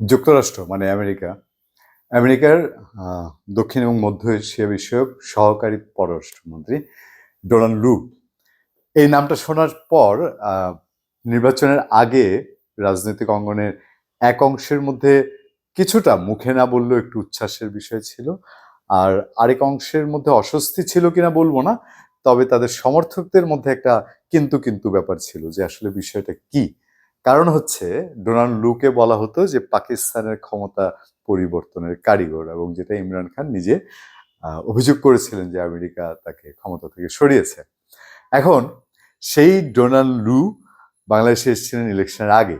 যুক্তরাষ্ট্র মানে আমেরিকা। আমেরিকার দক্ষিণ এবং মধ্য এশিয়া বিষয়ক সহকারী পররাষ্ট্রমন্ত্রী ডোনাল্ড লু এই নামটা শোনার পর নির্বাচনের আগে রাজনৈতিক অঙ্গনের এক অংশের মধ্যে কিছুটা মুখে না বললেও একটু উচ্ছ্বাসের বিষয় ছিল। আর আরেক অংশের মধ্যে অস্বস্তি ছিল কিনা বলব না, তবে তাদের সমর্থকদের মধ্যে একটা কিন্তু কিন্তু ব্যাপার ছিল যে আসলে বিষয়টা কি। কারণ হচ্ছে ডোনাল্ড লুকে বলা হতো যে পাকিস্তানের ক্ষমতা পরিবর্তনের কারিগর এবং যেটা ইমরান খান নিজে অভিযোগ করেছিলেন যে আমেরিকা তাকে ক্ষমতা থেকে সরিয়েছে। এখন সেই ডোনাল্ড লু বাংলাদেশে এসেছিলেন ইলেকশনের আগে।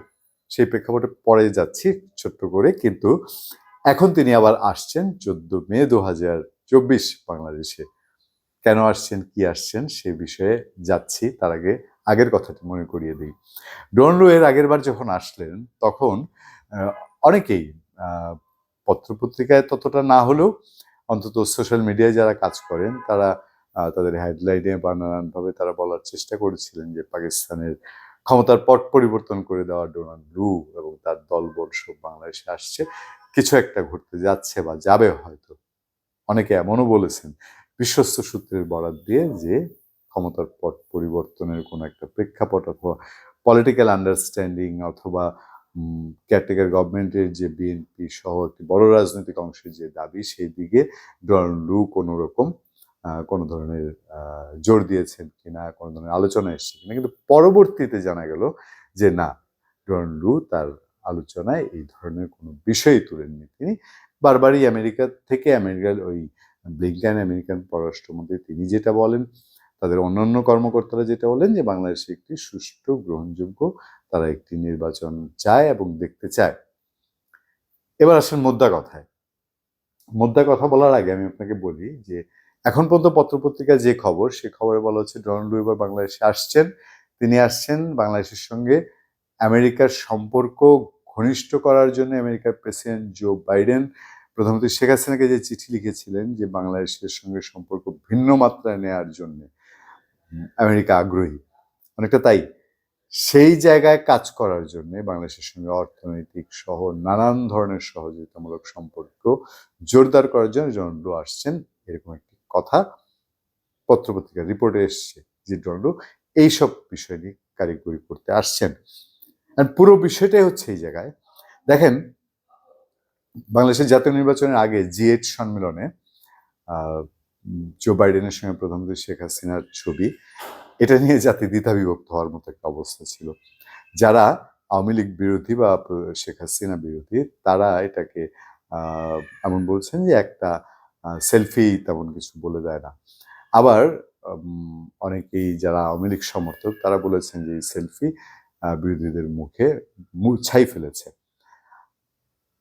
সেই প্রেক্ষাপটে পরে যাচ্ছি ছোট্ট করে, কিন্তু এখন তিনি আবার আসছেন চোদ্দ মে দু হাজার চব্বিশ বাংলাদেশে। কেন আসছেন, কি আসছেন সে বিষয়ে যাচ্ছি। তার আগে আগের কথাটি মনে করিয়ে দিই। ডোনাল্ড এর আগের বার যখন আসলেন, তখন অনেকেই পত্রপত্রিকায় ততটা না হলেও অন্তত সোশ্যাল মিডিয়ায় যারা কাজ করেন, তারা তাদের হেডলাইনে বা নানানভাবে তারা বলার চেষ্টা করেছিলেন যে পাকিস্তানের ক্ষমতার পট পরিবর্তন করে দেওয়া ডোনাল্ড লু এবং তার দলবল সব বাংলাদেশে আসছে। কিছু একটা ঘটতে যাচ্ছে বা যাবে হয়তো। অনেকে এমনও বলেছেন, বিশ্বস্ত সূত্রের বরাত দিয়ে যে ক্ষমতার পট পরিবর্তনের কোনো একটা প্রেক্ষাপট অথবা পলিটিক্যাল আন্ডারস্ট্যান্ডিং অথবা কেয়ারটেকার গভর্নমেন্টের যে বিএনপি সহ একটি বড় রাজনৈতিক অংশের যে দাবি, সেই দিকে লু কোনো রকম কোনো ধরনের জোর দিয়েছেন কিনা, কোনো ধরনের আলোচনা এসছে কিনা। কিন্তু পরবর্তীতে জানা গেল যে না ডোনাল্ড লু তার আলোচনায় এই ধরনের কোনো বিষয়ই তুলেননি। তিনি বারবারই আমেরিকা থেকে আমেরিকার ওই ব্লিংকেন আমেরিকান পররাষ্ট্রমন্ত্রী, তিনি যেটা বলেন তাদের অন্যান্য কর্মকর্তারা যেটা বলেন যে, বাংলাদেশে একটি সুষ্ঠু, গ্রহণযোগ্য তারা একটি নির্বাচন চায় এবং দেখতে চায়। এবার আসেন মোদ্দা কথায়। মোদ্দা কথা বলার আগে আমি আপনাকে বলি যে, এখন পর্যন্ত পত্রপত্রিকায় যে খবর, সে খবরে বলা হচ্ছে ডোনাল্ড লু এবার বাংলাদেশে আসছেন। তিনি আসছেন বাংলাদেশের সঙ্গে আমেরিকার সম্পর্ক ঘনিষ্ঠ করার জন্য আমেরিকার প্রেসিডেন্ট জো বাইডেন। প্রধানমন্ত্রী শেখ হাসিনাকে যে চিঠি লিখেছিলেন যে, বাংলাদেশের সঙ্গে সম্পর্ক ভিন্ন মাত্রায় নেয়ার জন্য। আমেরিকা আগ্রহী। অনেকটা তাই। সেই জায়গায় কাজ করার জন্য বাংলাদেশের সঙ্গে অর্থনৈতিক সহ নানান ধরনের সহযোগিতামূলক সম্পর্ক জোরদার করার জন্য ডোনাল্ডো আসছেন। এরকম একটি কথা পত্রপত্রিকার রিপোর্টে এসছে যে ডোনাল্ডো এইসব বিষয় নিয়ে কারিগরি করতে আসছেন। আর পুরো বিষয়টাই হচ্ছে এই জায়গায়। দেখেন, বাংলাদেশের জাতীয় নির্বাচনের আগে জি এইট সম্মেলনে জো বাইডেনের সঙ্গে প্রধানমন্ত্রী শেখ হাসিনার ছবি, এটা নিয়ে জাতি দ্বিধা বিভক্ত হওয়ার মতো একটা অবস্থা ছিল। যারা আওয়ামী লীগ বিরোধী বা শেখ হাসিনা বিরোধী, তারা এটাকে এমন বলছেন যে একটা সেলফি তেমন কিছু বলে দেয় না। আবার অনেকেই যারা আওয়ামী লীগ সমর্থক, তারা বলেছেন যে এই সেলফি বিরোধীদের মুখে মু- ছাই ফেলেছে।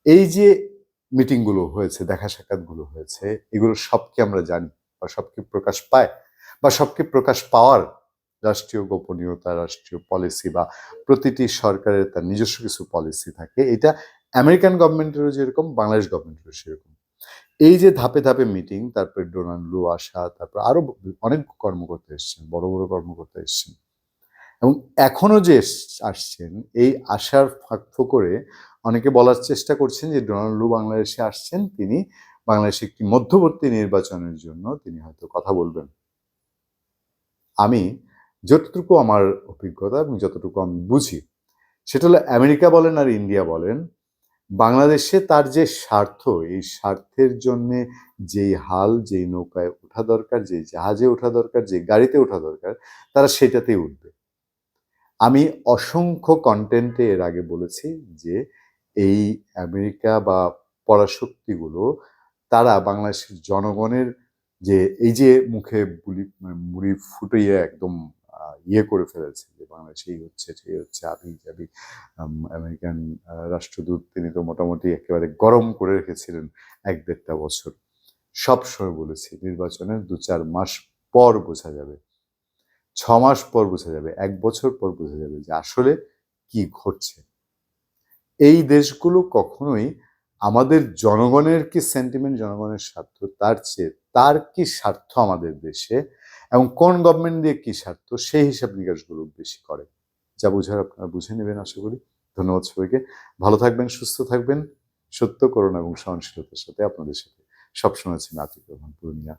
এই যে মিটিংগুলো হয়েছে, দেখা সাক্ষাৎগুলো হয়েছে, এগুলো সবকে আমরা জানি বা সবকে প্রকাশ পায় বা সবকে প্রকাশ পাওয়ার রাষ্ট্রীয় গোপনীয়তা, রাষ্ট্রীয় পলিসি বা প্রতিটি সরকারের তার নিজস্ব কিছু পলিসি থাকে। এটা আমেরিকান গভর্নমেন্টেরও যেরকম, বাংলাদেশ গভর্নমেন্টেরও সেরকম। এই যে ধাপে ধাপে মিটিং, তারপর ডোনাল্ড লু আসা, তারপর আরও অনেক কর্মকর্তা এসছেন, বড় বড় কর্মকর্তা এসছেন। এবং এখনও যে আসছেন, এই আসার ফাঁক করে অনেকে বলার চেষ্টা করছেন যে ডোনাল্ড বাংলাদেশে আসছেন, তিনি বাংলাদেশে একটি মধ্যবর্তী নির্বাচনের জন্য তিনি হয়তো কথা বলবেন। আমি যতটুকু আমার অভিজ্ঞতা এবং যতটুকু আমি বুঝি, সেটা হলো আমেরিকা বলেন আর ইন্ডিয়া বলেন, বাংলাদেশে তার যে স্বার্থ, এই স্বার্থের জন্য যেই হাল, যেই নৌকায় ওঠা দরকার, যেই জাহাজে ওঠা দরকার যে গাড়িতে ওঠা দরকার, তারা সেটাতেই উঠবে। আমি অসংখ্য কন্টেন্টে এর আগে বলেছি যে এই আমেরিকা বা পরাশক্তিগুলো, তারা বাংলাদেশের জনগণের যে, এই যে মুখে বুলি মানে মুড়ি ফুটিয়ে একদম ইয়ে করে ফেলেছে যে বাংলাদেশে এই হচ্ছে সেই হচ্ছে আবি যাবি আমেরিকান রাষ্ট্রদূত, তিনি তো মোটামুটি একেবারে গরম করে রেখেছিলেন এক দেড়টা বছর। সব সময় বলেছি, নির্বাচনের দু চার মাস পর বোঝা যাবে। ছ মাস পর বোঝা যাবে, এক বছর পর বোঝা যাবে যে আসলে কি ঘটছে। এই দেশগুলো কখনোই আমাদের জনগণের কি সেন্টিমেন্ট জনগণের স্বার্থ, তার চেয়ে, তার কি স্বার্থ আমাদের দেশে এবং কোন গভর্নমেন্ট দিয়ে কি স্বার্থ, সেই হিসাব নিকাশগুলো বেশি করে। যা বোঝার আপনারা বুঝে নেবেন, আশা করি। ধন্যবাদ সবাইকে। ভালো থাকবেন, সুস্থ থাকবেন। সত্য, করুণা এবং সহনশীলতার সাথে আপনাদের সাথে সবসময় আছি নাতিক রহমান পূর্ণিয়া।